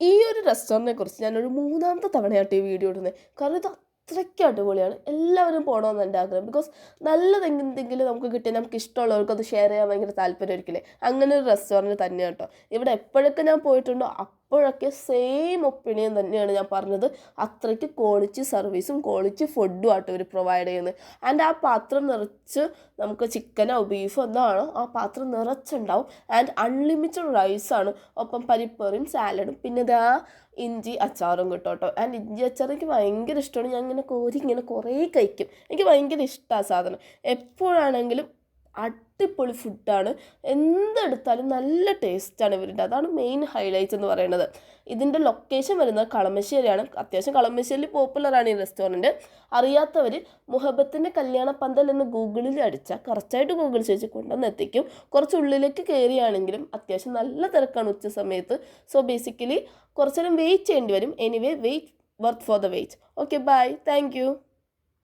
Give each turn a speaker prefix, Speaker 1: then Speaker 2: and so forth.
Speaker 1: ഈ ഒരു റെസ്റ്റോറന്റിനെ കുറിച്ച് ഞാനൊരു മൂന്നാമത്തെ തവണയായിട്ട് ഈ വീഡിയോ ഇടുന്നത് കാരണം ഇത് അത്രയ്ക്ക് അടിപൊളിയാണ്. എല്ലാവരും പോകണമെന്ന് എന്റെ ആഗ്രഹം. ബിക്കോസ് നല്ലത് നമുക്ക് കിട്ടിയാൽ നമുക്ക് ഇഷ്ടമുള്ളവർക്ക് അത് ഷെയർ ചെയ്യാൻ ഭയങ്കര താല്പര്യമായിരിക്കില്ലേ അങ്ങനെ ഒരു റെസ്റ്റോറന്റ് തന്നെയാണ് കേട്ടോ ഇവിടെ എപ്പോഴൊക്കെ ഞാൻ പോയിട്ടുണ്ടോ അപ്പോഴൊക്കെ സെയിം ഒപ്പീനിയൻ തന്നെയാണ് ഞാൻ പറഞ്ഞത്. അത്രയ്ക്ക് ക്വാളിറ്റി സർവീസും ക്വാളിറ്റി ഫുഡും ആട്ടോ ഇവർ പ്രൊവൈഡ് ചെയ്യുന്നത് ആൻഡ് ആ പാത്രം നിറച്ച് നമുക്ക് ചിക്കനോ ബീഫോ എന്താണോ ആ പാത്രം നിറച്ചുണ്ടാവും. ആൻഡ് അൺലിമിറ്റഡ് റൈസാണ് ഒപ്പം പരിപ്പറിയും സാലഡും പിന്നെ ഇതാ ഇഞ്ചി അച്ചാറും കിട്ടും കേട്ടോ. ആൻഡ് ഇഞ്ചി അച്ചാർ എനിക്ക് ഭയങ്കര ഇഷ്ടമാണ്. ഞാൻ ഇങ്ങനെ കോരി ഇങ്ങനെ കുറേ കഴിക്കും. എനിക്ക് ഭയങ്കര ഇഷ്ടമാണ് സാധനം. എപ്പോഴാണെങ്കിലും അടിപൊളി ഫുഡാണ് എന്തെടുത്താലും നല്ല ടേസ്റ്റാണ് ഇവരുടെ. അതാണ് മെയിൻ ഹൈലൈറ്റ് എന്ന് പറയുന്നത്. ഇതിന്റെ ലൊക്കേഷൻ വരുന്നത് കളമശ്ശേരിയാണ്. അത്യാവശ്യം കളമശ്ശേരി പോപ്പുലറാണ് ഈ റെസ്റ്റോറന്റ് അറിയാത്തവർ മുഹബത്തിന്റെ കല്യാണ പന്തൽ എന്ന് ഗൂഗിളിൽ അടിച്ചാൽ കറക്റ്റായിട്ട് ഗൂഗിൾ ചേച്ചി കൊണ്ടുവന്ന് എത്തിക്കും. കുറച്ച് ഉള്ളിലേക്ക് കയറിയാണെങ്കിലും അത്യാവശ്യം നല്ല തിരക്കാണ് ഉച്ച സമയത്ത്. സോ ബേസിക്കലി കുറച്ചു നേരം വെയിറ്റ് ചെയ്യേണ്ടി വരും. Anyway wait worth for the wait okay bye thank